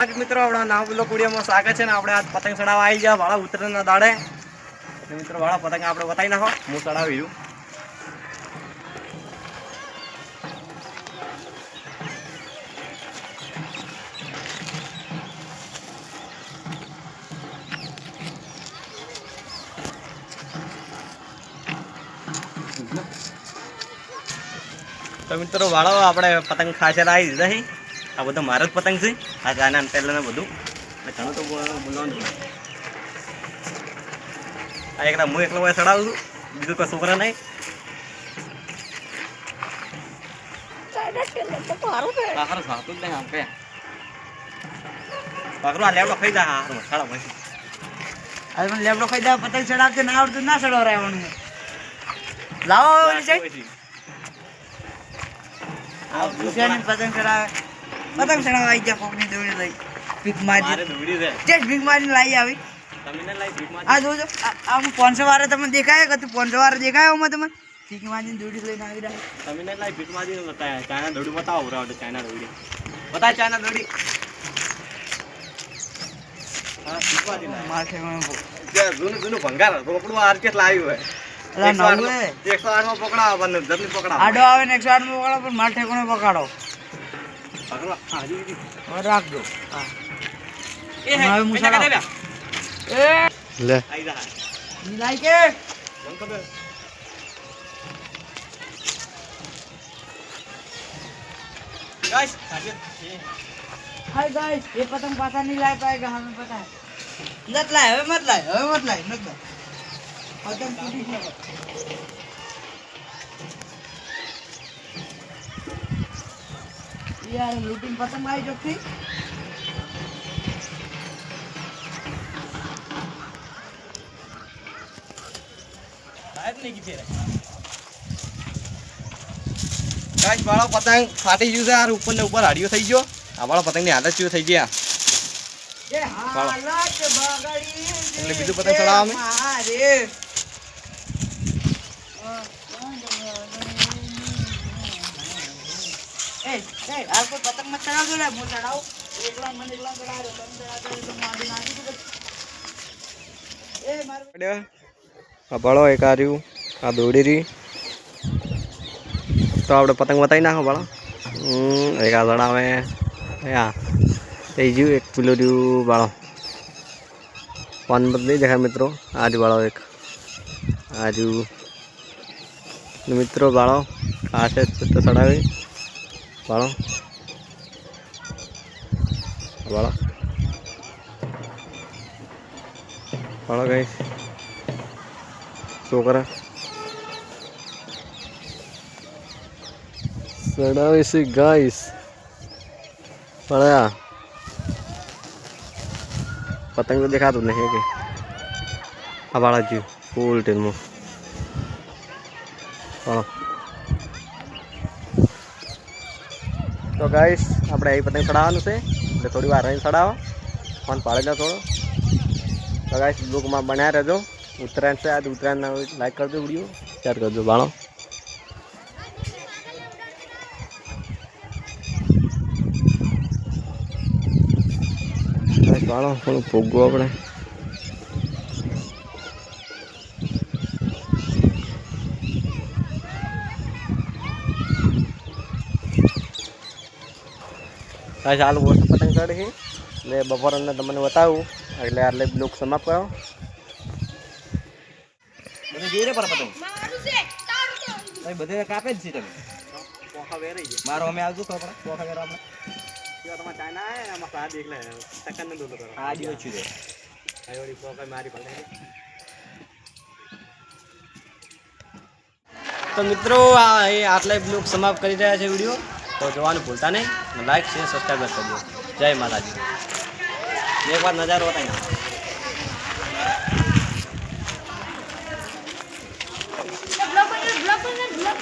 મિત્રો, આપણા નામ બોલો કુડિયામાં સ્વાગત છે ને આપણે આજ પતંગ ચડાવવા આવી ગયા વાળા ઉત્તરાયણના દાડે. મિત્રો, વાળા પતંગ આપણે બતાવી નાખો. હું ચડાવી છું. તો મિત્રો વાળો આપણે પતંગ ખાસે આવી દીધા આ બધો મારો જ પતંગ છે. આ ગાના પહેલાં બધું. એટલે ઘણું તો બોલવાનું. આ એકલા હું એકલો હોય ચડાવું છું. બીજું કોઈ છોકરા નહીં. આ સાતું જ નહીં આમ કે. આ લેવડો ખાઈ જા. હારું સાડા પછી હવે મને લેબડો ખાઈ દે પતંગ ના આવડતું ના ચડાવરાવવાનું લાવો ઓલી સાઈડ. આ પતંગ ચડાવે. પતંગ ચડાવવા આવી ગયા કોકની દોડી લઈ. ભીખ મારી જે ભીખ મારીને લાવી આવી. તમે આ જોજો આ- પાંચસો વારે તમને દેખાય કે પાંચસો વારે દેખાય હું તમને? ભીખ મારીને દોડી લઈને આવી રહ્યા. તમે લાઈ ભીખમાં બતાવ્યા ચાઇના દોડી બતાવો બરાબર ચાઇના દોડી. બતાય ચાઇના દોડી. માથે. માર જૂનું જૂનું ભંગાર રોકડું આર્કેટ લાવ્યું હોય? એકસો આઠમાં પકડાવવાનું પકડાવો આડો આવે ને એકસો આઠમાં પકડાવો પણ માર ઠેકાણે પકડાવો? રાખજો હા એ હે હવે મુસાડા. કઈ ના એ લે આઈ જા ઈ લાઈ કે બંધ કર દે. Guys, આજે એ हाय गाइस ये पतंग पता नहीं ला पाएगा हमें पता है मत लाए હવે મત લાય હવે મત લાય મત લાય પતંગ યાર લૂટિંગ પતંગ આવી જોખી સાહેબ નહીં કીધી રે. Guys, વાળો પતંગ ફાટી ગયું છે યાર ઉપર ને ઉપર હાડિયો થઈ ગયો આ વાળો પતંગની હાલત કેવી થઈ ગયા એ હાલત બગડી એટલે બીજું પતંગ ચડાવવા અમે? મારે એ એ આ કોઈ પતંગ મત ચડાવજો લે હું ચડાવું એકલા મને એકલા ચડાવ્યો તમે ચડાવજો એટલે હું આડી નાખી દઉં એ મારું આ બળો એક આ રહ્યું આ દોડી રહી તો આપણે પતંગ બતાવી નાખો બળો હમ, એક આ જણાવે આ થઈ ગયું એક પેલું રહ્યું બાળો પાન બધ નહીં દેખાય મિત્રો આ જ બાળો એક આ રહ્યું ને મિત્રો બાળો આ છે તો ચડાવી બાળો આ બાળો બાળો કઈ છોકરા ચડાવે છે ગાઈસ પડ્યા પતંગ તો દેખાતું જ નહીં કે આ વાળા જીવ ફૂલ ટેલમાં ચાલો તો ગાઈસ આપણે અહીં પતંગ ચડાવવાનું છે. એટલે થોડી વાર અહીં ચડાવો. ફોન પાડી લો થોડો. તો ગાઈસ બુકમાં બનાવ્યા રહેજો. ઉત્તરાયણ છે, આજ ઉત્તરાયણના લાઈક કરજો વીડિયો શેર કરજો ભાણો ભાણો થોડું ભોગવું આપણે. ગાઈસ, હાલ ઓછું પતંગ ચડી એટલે બપોર અંદર તમને બતાવું. એટલે આટલે બ્લોક સમાપ્ત કરો બધે જોઈ પતંગ? ભાઈ બધે કાપે જ છે તમે. મારો અમે આવજો તો પોખા વેરા આપણે તમારે ચાઇના આમાં સાદ એકલા ટક્કર ને દોલો કરો. આ દી ઓછી છે. પોખા મારી તો મિત્રો આ એ આટલા બ્લોગ સમાપ્ત કરી રહ્યા છે વીડિયો. તો જોવાનું ભૂલતા નહીં. લાઈક શેર સબસ્ક્રાઈબ કરજો જય માતાજી. એક વાર નજારો બતાવી નાખો. બ્લોક